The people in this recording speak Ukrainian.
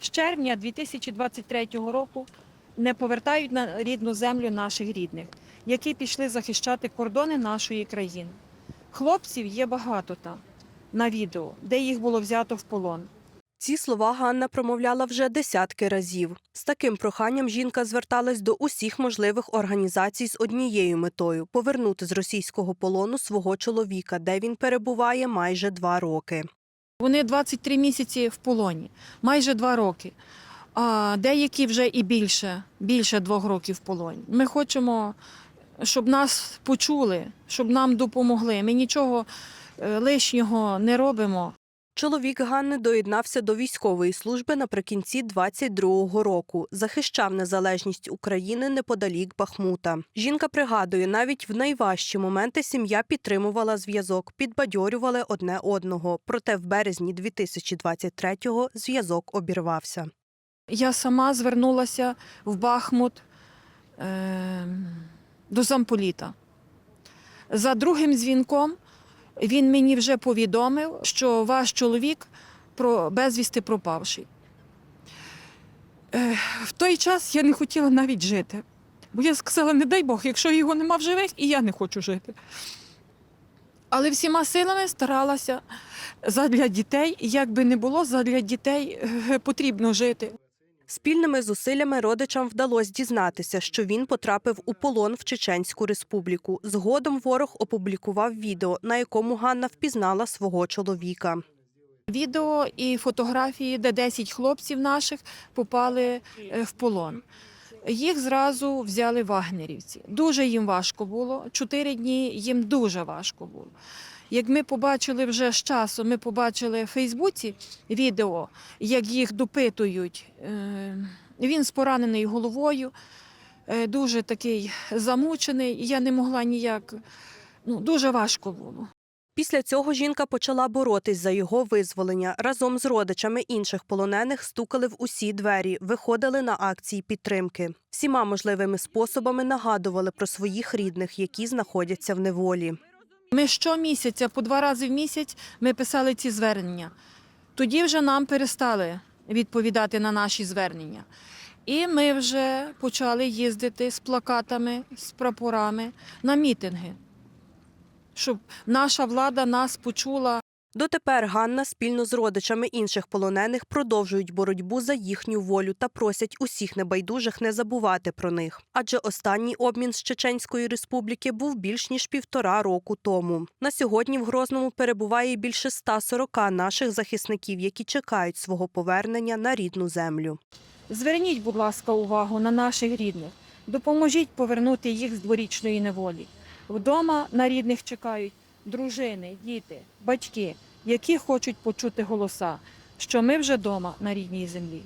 З червня 2023 року не повертають на рідну землю наших рідних, які пішли захищати кордони нашої країни. Хлопців є багато там на відео, де їх було взято в полон. Ці слова Ганна промовляла вже десятки разів. З таким проханням жінка зверталась до усіх можливих організацій з однією метою повернути з російського полону свого чоловіка, де він перебуває майже два роки. Вони 23 місяці в полоні, майже два роки. А деякі вже і більше, більше двох років в полоні. Ми хочемо, щоб нас почули, щоб нам допомогли. Ми нічого е, лишнього не робимо. Чоловік Ганни доєднався до військової служби наприкінці 22-го року. Захищав незалежність України неподалік Бахмута. Жінка пригадує, навіть в найважчі моменти сім'я підтримувала зв'язок, підбадьорювали одне одного. Проте в березні 2023-го зв'язок обірвався. Я сама звернулася в Бахмут е, до замполіта. За другим дзвінком він мені вже повідомив, що ваш чоловік про безвісти пропавший. Е, в той час я не хотіла навіть жити. Бо я сказала, не дай Бог, якщо його нема в живих, і я не хочу жити. Але всіма силами старалася задля дітей, як би не було, задля дітей е, потрібно жити. Спільними зусиллями родичам вдалося дізнатися, що він потрапив у полон в Чеченську республіку. Згодом ворог опублікував відео, на якому Ганна впізнала свого чоловіка. Відео і фотографії, де 10 хлопців наших попали е, в полон. Їх зразу взяли вагнерівці. Дуже їм важко було. Чотири дні їм дуже важко було. Як ми побачили вже з часу, ми побачили в Фейсбуці відео, як їх допитують. Е, Він з пораненою головою, е, дуже такий замучений. Я не могла ніяк. Ну, дуже важко було. Після цього жінка почала боротись за його визволення. Разом з родичами інших полонених стукали в усі двері, виходили на акції підтримки. Всіма можливими способами нагадували про своїх рідних, які знаходяться в неволі. Ми щомісяця, по два рази в місяць, ми писали ці звернення. Тоді вже нам перестали відповідати на наші звернення. І ми вже почали їздити з плакатами, з прапорами на мітинги, щоб наша влада нас почула. Дотепер Ганна спільно з родичами інших полонених продовжують боротьбу за їхню волю та просять усіх небайдужих не забувати про них. Адже останній обмін з Чеченської республіки був більш ніж півтора року тому. На сьогодні в Грозному перебуває більше 140 наших захисників, які чекають свого повернення на рідну землю. Зверніть, будь ласка, увагу на наших рідних. Допоможіть повернути їх з дворічної неволі. Вдома на рідних чекають дружини, діти, батьки, які хочуть почути голоса, що ми вже вдома на рідній землі.